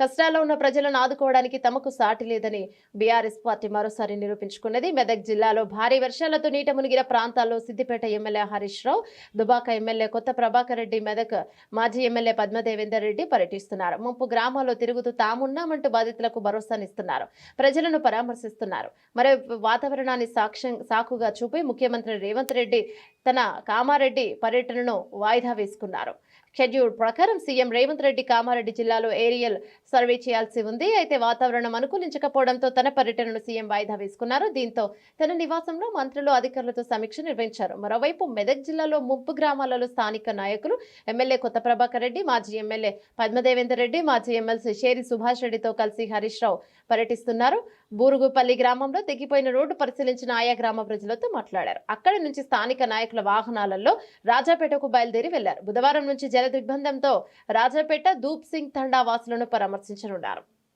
కష్టాల్లో ఉన్న ప్రజలను ఆదుకోవడానికి తమకు సాటి లేదని బీఆర్ఎస్ పార్టీ మరోసారి నిరూపించుకున్నది. మెదక్ జిల్లాలో భారీ వర్షాలతో నీట మునిగిన ప్రాంతాల్లో సిద్దిపేట ఎమ్మెల్యే హరీష్ రావు దుబాక ఎమ్మెల్యే కొత్త ప్రభాకర్ రెడ్డి మెదక్ మాజీ ఎమ్మెల్యే పద్మదేవేందర్ రెడ్డి పర్యటిస్తున్నారు. ముంపు గ్రామాల్లో తిరుగుతూ తామున్నామంటూ బాధితులకు భరోసానిస్తున్నారు ప్రజలను పరామర్శిస్తున్నారు. మరి వాతావరణాన్ని సాక్ష్యం సాకుగా చూపి ముఖ్యమంత్రి రేవంత్ రెడ్డి తన కామారెడ్డి పర్యటనను వాయిదా వేసుకున్నారు. షెడ్యూల్ ప్రకారం సీఎం రేవంత్ రెడ్డి కామారెడ్డి జిల్లాలో ఏరియల్ సర్వే చేయాల్సి ఉంది. అయితే వాతావరణం అనుకూలించకపోవడంతో తన పర్యటనను సీఎం వాయిదా వేసుకున్నారు. దీంతో తన నివాసంలో మంత్రులు అధికారులతో సమీక్ష నిర్వహించారు. మరోవైపు మెదక్ జిల్లాలో ముప్పు గ్రామాలలో స్థానిక నాయకులు ఎమ్మెల్యే కొత్త ప్రభాకర్ రెడ్డి మాజీ ఎమ్మెల్యే పద్మదేవేందర్ రెడ్డి మాజీ ఎమ్మెల్సీ షేరి సుభాష్ రెడ్డితో కలిసి హరీష్ రావు పర్యటిస్తున్నారు. బూరుగుపల్లి గ్రామంలో తెగిపోయిన రోడ్డు పరిశీలించిన ఆయా గ్రామ ప్రజలతో మాట్లాడారు. అక్కడి నుంచి స్థానిక నాయకుల వాహనాలలో రాజాపేటకు బయలుదేరి వెళ్ళారు. బుధవారం నుంచి జల దిగ్బంధంతో రాజాపేట దూప్ సింగ్ తండా వాసులను పరామర్శించనున్నారు